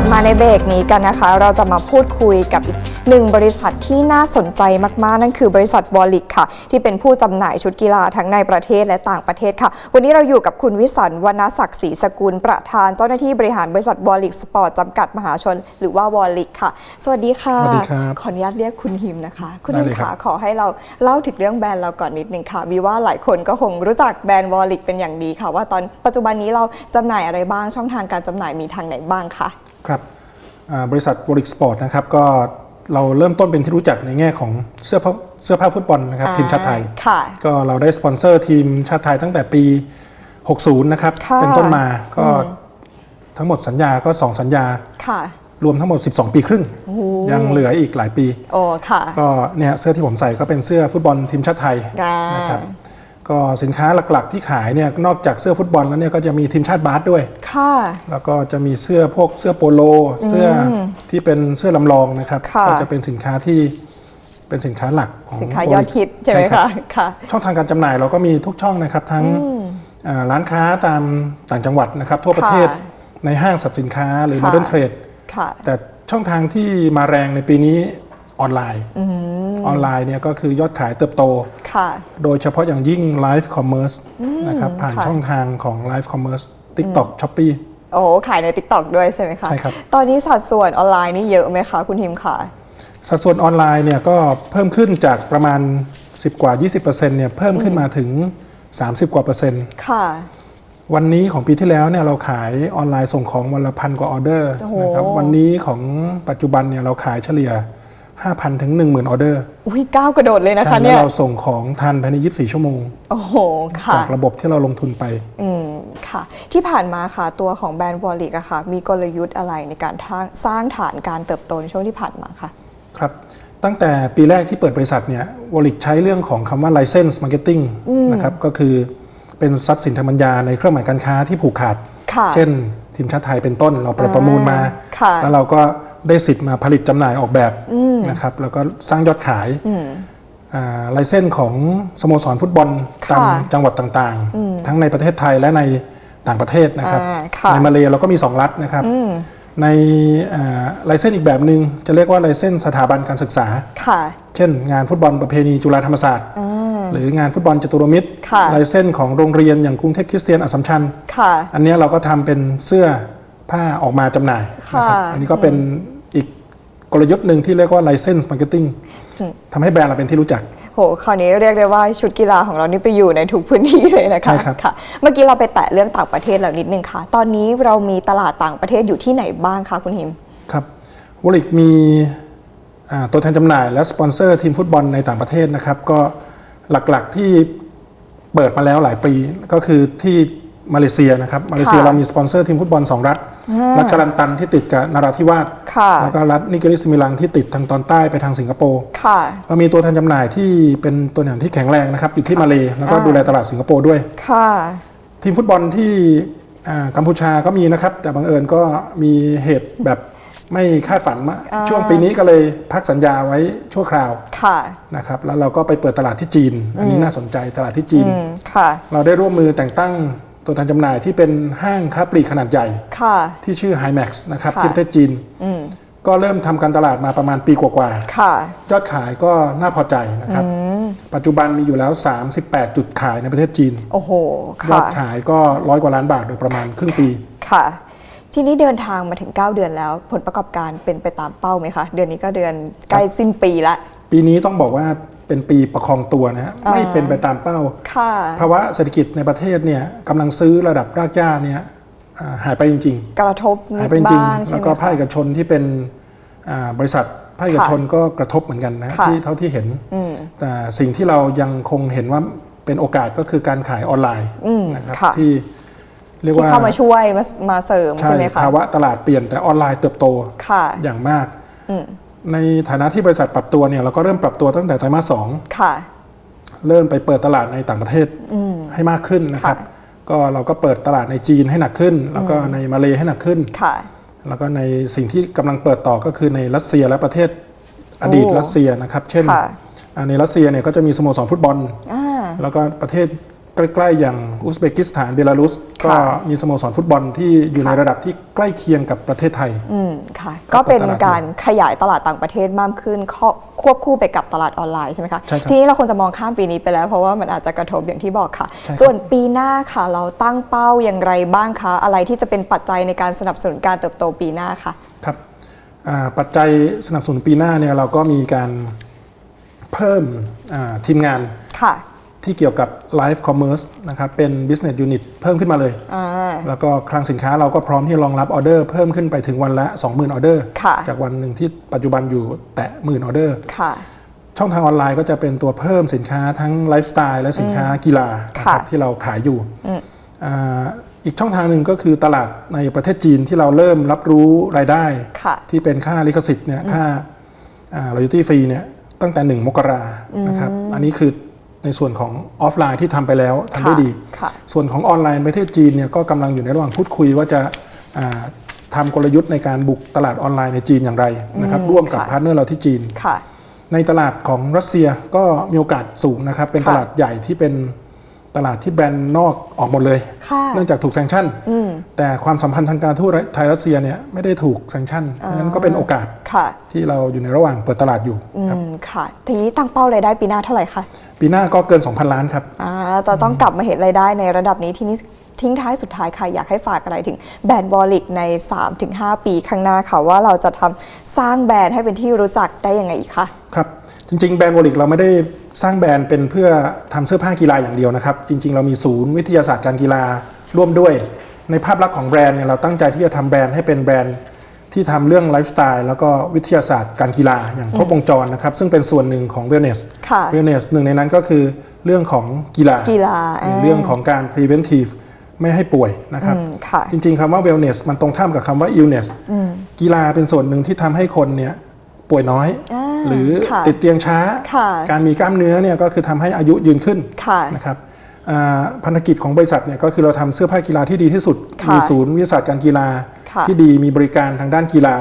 ลับมาในเบรกนี้กันนะคะ เราจะมาพูดคุยกับอีกหนึ่งบริษัทที่น่าสนใจมากๆ นั่นคือบริษัทวอลิกค่ะ ที่เป็นผู้จำหน่ายชุดกีฬาทั้งในประเทศและต่างประเทศค่ะ วันนี้เราอยู่กับคุณวิสันต์วรรณศักดิ์ศรีสกุล ประธานเจ้าหน้าที่บริหารบริษัทวอลิกสปอร์ตจำกัดมหาชน หรือว่าวอลิกค่ะ สวัสดีค่ะสวัสดีครับขออนุญาตเรียกคุณฮิมนะคะ คุณได้ฮิมเลยครัขาบขอให้เราเล่าถึงเรื่องแบรนด์เราก่อนนิดนึงค่ะวีว่าหลายคนก็คงรู้จักแบรนด์วอลิกเป็นอย่างดีค่ะ ว่าตอนปัจจุบันนี้เราจำหน่ายอะไรบ้างช่องทางการจำหน่ายมีทางไหนบ้างคะ ครับอ่าบริษัทวอลิกสปอร์ตนะครับก็เราเริ่มต้นเป็นที่รู้จักในแง่ของเสื้อผ้าเสื้อผ้าฟุตบอลนะครับอ่าทีมชาติไทยค่ะก็เราได้สปอนเซอร์ทีมชาติไทยตั้งแต่ปี 60 นะครับค่ะเป็นต้นมาก็ทั้งหมดสัญญาก็ 2 สัญญาค่ะรวมทั้งหมด 12 ปีครึ่ง ยังเหลืออีกหลายปีโอ้ค่ะก็เนี่ยเสื้อที่ผมใส่ก็เป็นเสื้อฟุตบอลทีมชาติไทยอ่านนะครับ ก็สินค้าหลักๆ ที่ขายเนี่ยนอกจากเสื้อฟุตบอลแล้วเนี่ยก็จะมีทีมชาติบาสด้วย ค่ะ แล้วก็จะมีเสื้อพวกเสื้อโปโล เสื้อที่เป็นเสื้อลำลองนะครับ ค่ะ ก็จะเป็นสินค้าที่เป็นสินค้าหลักของสินค้ายอด Olix ฮิตใช่ไหมรัคะบค่ะ ช่องทางการจำหน่ายเราก็มีทุกช่องนะครับ ทั้งอ่าร้านค้าตามต่างจังหวัดนะครับ ทั่วประเทศค่ะ ในห้างสรรพสินค้าหรือค่ะ Modern Trade ค่ะ แต่ช่องทางที่มาแรงในปีนี้ ออนไลน์ออนไลน์เนี่ยก็คือยอดขายเติบโตค่ะโดยเฉพาะอย่างยิ่ง Live Commerce นะครับผ่านค่ะช่องทางของ Live Commerce TikTok Shopee โอ้ขายใน t ิ k t o k ด้วยใช่ไหมคะ ใช่ครับ ตอนนี้สัดส่วนออนไลน์นี่เยอะไหมคะคุณฮิมค่ะ สัดส่วนออนไลน์เนี่ยก็เพิ่มขึ้นจากประมาณ 10 กว่า 20%เนี่ยเพิ่มขึ้นมาถึง 30 กว่าเปอร์เซ็นต์ค่ะ วันนี้ของปีที่แล้วเนี่ยเราขายออนไลน์ส่งของวันละพันกว่าออเดอร์โอ้โหนะครับวันนี้ของปัจจุบันเนี่ยเราขายเฉลี่ย 5,000 ถึง 10,000 ออเดอร์อุ้ยก้าวกระโดดเลยนะคะใช่เนี่แล้วยเราส่งของทันภายใน 24 ชั่วโมง โอ้โห ค่ะ จากระบบที่เราลงทุนไป อืม ค่ะ ที่ผ่านมาค่ะ ตัวของแบรนด์วอลลิกอะค่ะ มีกลยุทธ์อะไรในการสร้างฐานการเติบโตในช่วงที่ผ่านมาคะครับ ตั้งแต่ปีแรกที่เปิดบริษัทเนี่ยวอลิกใช้เรื่องของคำว่า license marketing นะครับ ก็คือเป็นทรัพย์สินทางปัญญาในเครื่องหมายการค้าที่ผูกขาดค่ะเช่น ทีมชาติไทยเป็นต้น เราเปิดประมูลมาค่ะแล้วเราก็ ได้สิทธิ์มาผลิตจำหน่ายออกแบบนะครับแล้วก็สร้างยอดขายไลเส้นของสโมสรฟุตบอลค่ะตามจังหวัดต่างๆ ทั้งในประเทศไทยและในต่างประเทศนะครับ อ่าค่ะ ในมาเลเราก็มี 2 รัฐนะครับ ในไลเส้นอีกแบบหนึง่งจะเรียกว่าไลเส้นสถาบันการศึกษา ค่ะ เช่น งานฟุตบอลประเพณีจุฬาธรรมศาสตร์ หรืองานฟุตบอลจตุรมิตรค่ะ ลายเส้นของโรงเรียนอย่างกรุงเทพคริสเตียนอัสสัมชัญ ค่ะ อันเนี้ยเราก็ทำเป็นเสื้อผ้าออกมาจำหน่ายนะครับค่ะ อันนี้ก็เป็นอี กกลยุทธ์หนึ่งที่เรียกว่า license marketing ทำให้แบรนด์เราเป็นที่รู้จัก โห คราวนี้เรียกได้ว่าชุดกีฬาของเรานี่ไปอยู่ในทุกพื้นที่เลยนะคะใช่ครับ ค่ะ เมื่อกี้เราไปแตะเรื่องต่างประเทศแล้วนิดนึงค่ะ ตอนนี้เรามีตลาดต่างประเทศอยู่ที่ไหนบ้างคะคุณฮิม ครับวอลิกมีอ่าตัวแทนจำหน่ายและสปอนเซอร์ทีมฟุตบอลในต่างประเทศนะครับ ก็หลักๆที่เปิดมาแล้วหลายปีก็คือที่ มาเลเซียนะครับมาเลเซียค่ะเรามีสปอนเซอร์ทีมฟุตบอลสองรัฐรัฐกาลันตันที่ติดกับนาราธิวาสค่ะแล้วก็รัฐนิเกริสมิลังที่ติดทางตอนใต้ไปทางสิงคโปร์ค่ะเรามีตัวแทนจำหน่ายที่เป็นตัวอย่างที่แข็งแรงนะครับอยู่ที่มาเลแล้วก็อ่าดูแลตลาดสิงคโปร์ด้วยค่ะทีมฟุตบอลที่อ่ากัมพูชาก็มีนะครับ แต่บังเอิญก็มีเหตุแบบไม่คาดฝันมาอ่าช่วงปีนี้ก็เลยพักสัญญาไว้ชั่วคราวค่ะนะครับแล้วเราก็ไปเปิดตลาดที่จีน อันนี้น่าสนใจตลาดที่จีนอืมค่ะเราได้ร่วมมือแต่งตั้ง ตัวแทนจำหน่ายที่เป็นห้างค้าปลีกขนาดใหญ่ ค่ะ ที่ชื่อ HiMax นะครับค่ะ ที่ประเทศจีนก็เริ่มทำการตลาดมาประมาณปีกว่าๆค่ะยอดขายก็น่าพอใจนะครับ ปัจจุบันมีอยู่แล้ว 38 จุดขายในประเทศจีน โอ้โห ยอค่ะ ดขายก็ร้อยกว่าล้านบาทโดยประมาณครึ่งปี ค่ะ ทีนี้เดินทางมาถึง 9 เดือนแล้ว ผลประกอบการเป็นไปตามเป้าไหมคะ เดือนนี้ก็เดือนใกล้สิ้นปีละ ปีนี้ต้องบอกว่า เป็นปีประคองตัวนะฮะไม่เป็นไปตามเป้า ค่ะ ภาวะเศรษฐกิจในประเทศเนี่ยกำลังซื้อระดับรากหญ้าเนี่ยอ่าหายไปจริงกระทบๆนิหายดไปจริงบ้างๆใช่แล้วไหมก็คะภาคเอกชนที่เป็นอ่าบริษัทภาคเอกชนก็กระทบเหมือนกันนะค่ะที่เท่าที่เห็นแต่สิ่งที่เรายังคงเห็นว่าเป็นโอกาสก็คือการขายออนไลน์นะครับค่ะ ที่เรียกที่ว่าเข้ามาช่วยมามาเสริมใช่ไหมคะภาวะตลาดเปลี่ยนแต่ออนไลน์เติบโตค่ะ อย่างมาก ในฐานะที่บริษัทปรับตัวเนี่ยเราก็เริ่มปรับตัวตั้งแต่ไตรมาสสองค่ะ เริ่มไปเปิดตลาดในต่างประเทศให้มากขึ้นนะครับค่ะก็เราก็เปิดตลาดในจีนให้หนักขึ้น แล้วก็ในมาเลให้หนักขึ้นค่ะ แล้วก็ในสิ่งที่กำลังเปิดต่อก็คือในรัสเซียและประเทศอดีตโอ้รัสเซียนะครับ เช่นค่ะอ่าในรัสเซียเนี่ยก็จะมีสโมสรฟุตบอลอ่าแล้วก็ประเทศ ใกล้ๆ อย่างอุซเบกิสถานเบลารุส ก็ค่ะมีสโมสรฟุตบอลที่อยู่ในค่ะระดับที่ใกล้เคียงกับประเทศไทย อืมค่ะ ก็เป็นตลาดการขยายตลาดต่างประเทศมากขึ้น ควบควบคู่ไปกับตลาดออนไลน์ใช่ไหมคะใช่ครับทีนี้เราควรจะมองข้ามปีนี้ไปแล้วเพราะว่ามันอาจจะกระทบอย่างที่บอกค่ะใช่ครับส่วนปีหน้าค่ะ เราตั้งเป้าอย่างไรบ้างคะ อะไรที่จะเป็นปัจจัยในการสนับสนุนการเติบโตปีหน้าค่ะครับอ่าปัจจัยสนับสนุนปีหน้าเนี่ยเราก็มีการเพิ่มอ่าทีมงานค่ะ ที่เกี่ยวกับ Live Commerce นะครับเป็น Business Unit เพิ่มขึ้นมาเลย อ่า แล้วก็คลังสินค้าเราก็พร้อมที่จะรองรับออเดอร์เพิ่มขึ้นไปถึงวันละ 20,000 ออเดอร์ ค่ะ จากวันหนึ่งที่ปัจจุบันอยู่แตะหมื่นออเดอร์ ค่ะ ช่องทางออนไลน์ก็จะเป็นตัวเพิ่มสินค้าทั้งไลฟ์สไตล์และสินค้ากีฬานะครับค่ะที่เราขายอยู่อ่าอีกช่องทางหนึ่งก็คือตลาดในประเทศจีนที่เราเริ่มรับรู้รายได้ ค่ะ ที่เป็นค่าลิขสิทธิ์เนี่ยค่าอ่า royalty fee เนี่ยตั้งแต่ 1 มกรานะครับ อันนี้คือ ในส่วนของออฟไลน์ที่ทำไปแล้วทำได้ดีค่ะส่วนของออนไลน์ประเทศจีนเนี่ยก็กำลังอยู่ในระหว่างพูดคุยว่าจะอ่าทำกลยุทธ์ในการบุกตลาดออนไลน์ในจีนอย่างไรนะครับร่วมกับค่ะพาร์ทเนอร์เราที่จีนค่ะในตลาดของรัสเซียก็มีโอกาสสูงนะครับเป็นค่ะตลาดใหญ่ที่เป็น ตลาดที่แบรนด์นอกออกหมดเลยค่ะเนื่องจากถูกแซงชั่น แต่ความสัมพันธ์ทางการทูตไทยรัสเซียเนี่ยไม่ได้ถูกแซงชั่นนั้นก็เป็นโอกาสค่ะที่เราอยู่ในระหว่างเปิดตลาดอยู่อืครับมค่ะ ทีนี้ตั้งเป้ารายได้ปีหน้าเท่าไหร่คะ ปีหน้าก็เกิน 2,000 ล้านครับอ่าแต่ต้องกลับมาเห็นรายได้ในระดับนี้ที่นี่ ทิ้งท้ายสุดท้ายค่ะอยากให้ฝากอะไรถึงแบรนด์บอลิกใน 3-5 ปีข้างหน้าค่ะว่าเราจะทำสร้างแบรนด์ให้เป็นที่รู้จักได้ยังไงอีกคะครับจริงๆแบรนด์วอลิกเราไม่ได้สร้างแบรนด์เป็นเพื่อทำเสื้อผ้ากีฬาอย่างเดียวนะครับ จริง ๆ เรามีศูนย์วิทยาศาสตร์การกีฬาร่วมด้วย ในภาพลักษณ์ของแบรนด์เนี่ยเราตั้งใจที่จะทำแบรนด์ให้เป็นแบรนด์ที่ทำเรื่องไลฟ์สไตล์แล้วก็วิทยาศาสตร์การกีฬาอย่างครบวงจรนะครับ ซึ่งเป็นส่วนหนึ่งของ wellness ค่ะ wellness หนึ่งในนั้นก็คือเรื่องของกีฬากีฬาหรือเรื่องของการ preventive ไม่ให้ป่วยนะครับอืมค่ะจริงๆคำว่า wellness มันตรงข้ามกับคำว่า illness กีฬาเป็นส่วนหนึ่งที่ทำให้คนเนี่ยป่วยน้อยอ่าหรือค่ะติดเตียงช้าค่ะการมีกล้ามเนื้อเนี่ยก็คือทำให้อายุยืนขึ้นค่ะนะครับอ่าพันธกิจของบริษัทเนี่ยก็คือเราทำเสื้อผ้ากีฬาที่ดีที่สุดค่ะมีศูนย์วิทยาศาสตร์การกีฬาค่ะ ที่ดีมีบริการทางด้านกีฬา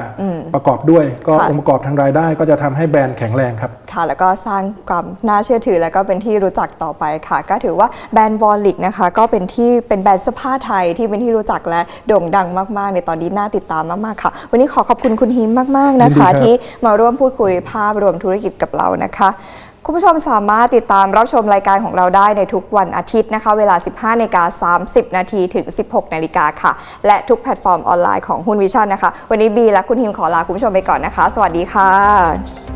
ประกอบด้วย ก็ค่ะองค์ประกอบทางรายได้ ก็จะทำให้แบรนด์แข็งแรงครับค่ะ แล้วก็สร้างความน่าเชื่อถือแล้วก็เป็นที่รู้จักต่อไปค่ะ ก็ถือว่าแบรนด์วอลลิกนะคะ ก็เป็นที่เป็นแบรนด์เสื้อผ้าไทยที่เป็นที่รู้จักและโด่งดังมากๆ ในตอนนี้น่าติดตามมากๆค่ะ วันนี้ขอขอบคุณคุณฮิมมากๆนะยินดีครัคะบที่มาร่วมพูดคุยภาพรวมธุรกิจกับเรานะคะ คุณผู้ชมสามารถติดตามรับชมรายการของเราได้ในทุกวันอาทิตย์นะคะ เวลา 15นาฬิกา30 นาทีถึง 16นาฬิกาค่ะ และทุกแพลตฟอร์มออนไลน์ของหุ้นวิชั่นนะคะ วันนี้บีและคุณฮิมขอลาคุณผู้ชมไปก่อนนะคะ สวัสดีค่ะ